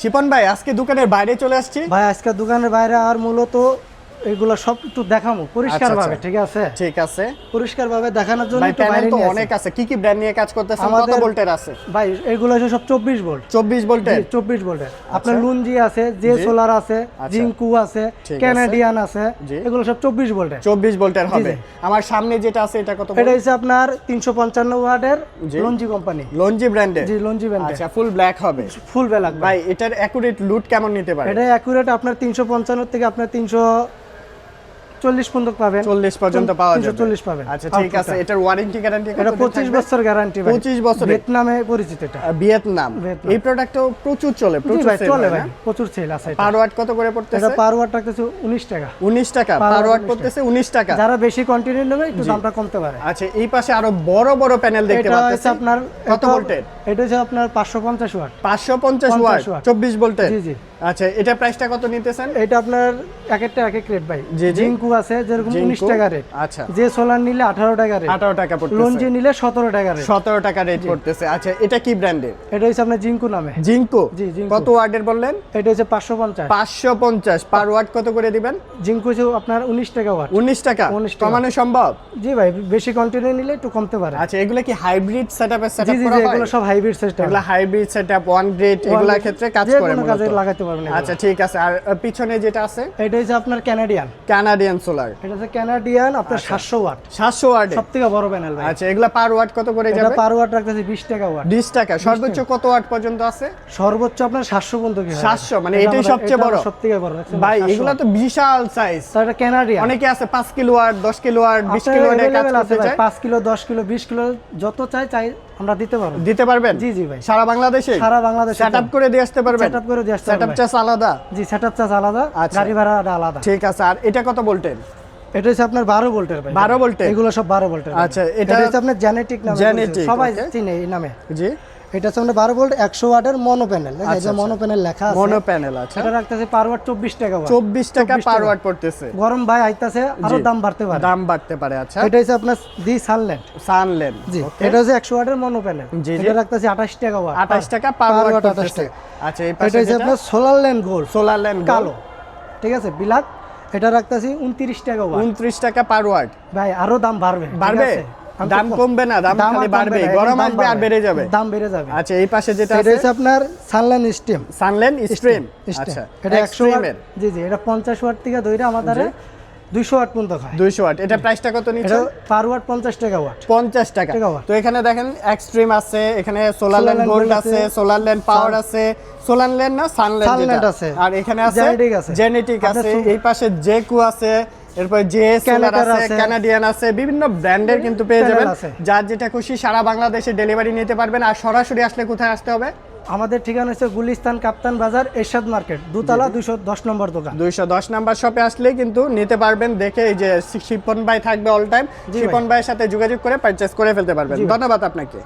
শিপন ভাই আজকে দোকানের বাইরে চলে আসছি। ভাই আজকে দোকানের বাইরে আর মূলত এগুলো সব একটু দেখামো পরিষ্কার ভাবে আচ্ছা। ঠিক আছে? ঠিক আছে। পরিষ্কার ভাবে দেখানোর জন্য প্যানেল তো অনেক আছে। কি কি ব্র্যান্ড নিয়ে কাজ করতেছেন? কত ভোল্টের আছে? ভাই এগুলো সব চব্বিশ ভোল্ট 24 ভোল্টের চব্বিশ ভোল্টের আপনার লুঞ্জি আছে জে। আচ্ছা। সোলার আছে আচ্ছা। জিঙ্কু আছে ক্যানাডিয়ান আছে। এগুলো সব চব্বিশ ভোল্টের 24 ভোল্টের হবে। আমার সামনে যেটা আছে এটা কত এটা হচ্ছে আপনার তিনশো পঞ্চান্ন ওয়ার্ডের জি। লঞ্জি কোম্পানি লঞ্জি ব্র্যান্ডের জি লঞ্জি ব্যান্ডের আচ্ছা ফুল ব্ল্যাক হবে। ফুল ব্ল্যাক ভাই এটার অ্যাকুরেট লুট কেমন নিতে পারে? এটা অ্যাকুরেট আপনার তিনশো পঞ্চান্ন থেকে আপনার তিনশো চল্লিশ পর্যন্ত পাবেন। 40 পর্যন্ত পাওয়া যাবে। 340 পাবেন। আচ্ছা ঠিক আছে এটার ওয়ারেন্টি গ্যারান্টি এটা পঁচিশ বছর গ্যারান্টি 25 বছরের? ভিয়েতনামে পরিচিত এটা। ভিয়েতনাম। এই প্রোডাক্টও প্রচুর চলে প্রচুর ভাই চলে ভাই প্রচুর সেল আছে পার ওয়াট কত করে পড়তেছে? এটা পার ওয়াট রাখতেছে উনিশ টাকা। 19 টাকা পার ওয়াট পড়তেছে 19 টাকা। যারা বেশি কন্টিনিউ নেবে একটু দামটা কমতে পারে। আচ্ছা এই পাশে আরও বড় বড় প্যানেল দেখতে পাচ্ছেন আপনার কত ভোল্টের এটা হচ্ছে আপনার পাঁচশো পঞ্চাশ ওয়াট 550 50 ওয়াট watt। 24 ভোল্টের জি, জি। আচ্ছা এটা প্রাইসটা কত নিতেছেন? এটা আপনার এক একটা এক এক রেট ভাই। জি। জিঙ্কু আছে যেরকম জিঙ্কু, উনিশ টাকা রেট আচ্ছা। যে সোলার নিলে আঠারো টাকা রেট 18 টাকা পড়তেছে। লঞ্জি নিলে সতেরো টাকা রেট 17 টাকা রেট পড়তেছে। আচ্ছা এটা কি ব্র্যান্ডের এটা আপনার জিঙ্কু নামে। জিঙ্কো জি, জিঙ্কো। কত ওয়াটের বললেন? এটা হচ্ছে পাঁচশো পঞ্চাশ। 550 পার ওয়াট কত করে দিবেন? জিঙ্কু আপনার উনিশ টাকা ওয়াট 19 টাকা? 19 কমানো সম্ভব? জি ভাই বেশি কন্টিনিউ নিলে একটু কমতে পারে। আচ্ছা এগুলো কি হাইব্রিড সেটআপে সেটআপ জি জি এগুলো সব হাইব্রিড সিস্টেম এগুলো হাইব্রিড সেটআপ ওয়ান গ্রেড এগুলোর ক্ষেত্রে কাজ করে মূলত। লাগাতে পারবেন আচ্ছা ঠিক আছে। আর পিছনে যেটা আছে? এটা হচ্ছে আপনার ক্যানাডিয়ান কানাডিয়ান সোলার এটা হচ্ছে ক্যানাডিয়ান আপনার আচ্ছা। সাতশো ওয়াট। 700 ওয়াটে? সব থেকে বড় প্যানেল ভাই। আচ্ছা এগুলা পার ওয়াট কত করে এটা পার ওয়াট রাখতেছে বিশ টাকা ওয়াট 20 টাকা। সর্বোচ্চ কত ওয়াট পর্যন্ত আছে? সর্বোচ্চ আপনার সাতশো পর্যন্ত কি হয়? 700 মানে এটাই সবচেয়ে বড়? সব থেকে বড় ভাই এগুলা তো বিশাল সাইজ তো এটা ক্যানাডিয়ান অনেকে আছে 5 kilo watt 10 kilo watt 20 kilo ওয়াটে কাজ করতে চায়। পাঁচ কিলো দশ কিলো বিশ কিলো যত চাই চাই আমরা দিতে পারব। দিতে পারবেন? জি, জি ভাই। সারা বাংলাদেশে? সারা বাংলাদেশে সেটআপ করে দিয়ে আসতে পারবেন? সেটআপ করে দিয়ে আসতে সেটআপ চার্জ আলাদা? জি সেটআপ চার্জ আলাদা আচ্ছা। গাড়ি ভাড়া আলাদা। ঠিক আছে আর এটা কত বলতেন এটা হচ্ছে আপনার বারো ভোল্টের ভাই। 12 ভোল্টের? এগুলো সব বারো ভোল্টের আচ্ছা, এটা- হচ্ছে আপনার জেনেটিক নামে সবাই চিনে এই নামে। জি। এটা হচ্ছে আপনার বারো ভোল্ট একশো ওয়াটের মনো প্যানেল। মনো প্যানেল লেখা আছে। মনো প্যানেল আছে। এটা রাখতেছে পার ওয়াট চব্বিশ টাকা। 24 টাকা। পার। ওয়াট পড়তেছে। গরম ভাই আইতাছে আরও দাম বাড়তে পারে। দাম বাড়তে পারে আচ্ছা। এটা হচ্ছে আপনার দি সানল্যান্ড সানলেন জি এটা হচ্ছে একশো ওয়াটের মনো প্যানেল জি। এটা রাখতেছে আঠাশ টাকা ওয়াট 28 টাকা পার ওয়াট watt 28 পড়তেছে। টাকা। আচ্ছা এই এটা হচ্ছে আপনার solar land gold solar land কালো। ঠিক আছে বিলাক। এটা রাখতেছি উনত্রিশ টাকা 29 টাকা পার ওয়াট ভাই আরও দাম বাড়বে। বাড়বে? দাম কম- কমবে না দাম খালি বাড়বে। গরম আসবে আর বেড়ে যাবে। দাম বেড়ে যাবে। আচ্ছা এই পাশে যেটা আছে হচ্ছে আপনার সানলাইন স্টিম সানলেন স্ট্রিম আচ্ছা এটা একশো ওয়াট জি জি এটা পঞ্চাশ ওয়াট থেকে ধরে আমাদের দুইশো ওয়াট পর্যন্ত খায় 200 ওয়াট। এটা প্রাইসটা কত নিচ্ছে পার ওয়াট পঞ্চাশ টাকা ওয়াট 50 টাকা। তো এখানে দেখেন এক্সট্রিম আছে এখানে সোলার ল্যান্ড গোল্ড আছে সোলার ল্যান্ড পাওয়ার আছে। সোলার ল্যান্ড না সানল্যান্ড আছে। আর এখানে আছে। জেনেটিক আছে। এই পাশে জেকু আছে। এরপর জে সোলার আছে। কানাডিয়ান আছে বিভিন্ন ব্র্যান্ডের কিন্তু পেয়ে যাবেন। যার যেটা খুশি সারা বাংলাদেশে ডেলিভারি নিতে পারবেন। আর সরাসরি আসলে কোথায় আসতে হবে? আমাদের ঠিকানা হচ্ছে গুলিস্তান কাপ্তান বাজার এরশাদ মার্কেট দুতলা দুইশো দশ নম্বর দোকান। দুইশো দশ নম্বর শপে আসলে কিন্তু নিতে পারবেন। দেখে এই যে শিপন ভাই থাকবে অল টাইম। শিপন ভাইয়ের সাথে যোগাযোগ করে পারচেস করে ফেলতে পারবেন। ধন্যবাদ আপনাকে।